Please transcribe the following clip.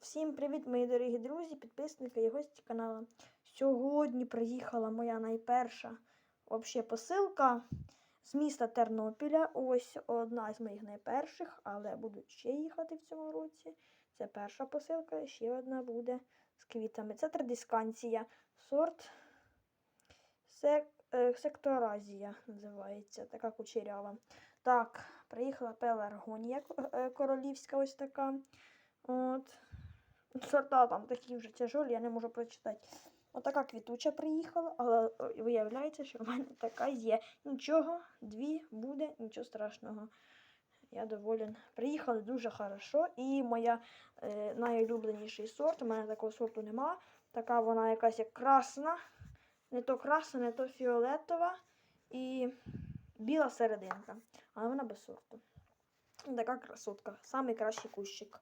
Всім привіт, мої дорогі друзі, підписники і гості каналу. Сьогодні приїхала моя найперша вообще посилка з міста Тернопіля. Ось одна з моїх найперших, але будуть ще їхати в цьому році. Це перша посилка, ще одна буде з квітами. Це традисканція, сорт сек... секторазія називається, така кучерява. Так, приїхала пеларгонія е, королівська, ось така. От. Сорта там такі вже тяжолі, я не можу прочитати. Отака квітуча приїхала, але е, виявляється, що в мене така є. Нічого, дві буде, нічого страшного. Я доволен. Приїхали дуже хорошо. І моя е, найулюбленіший сорт. У мене такого сорту нема. Така вона якась як красна. Не то красна, не то фіолетова і біла серединка. Але вона без сорту. Така красотка. Самий кращий кущик.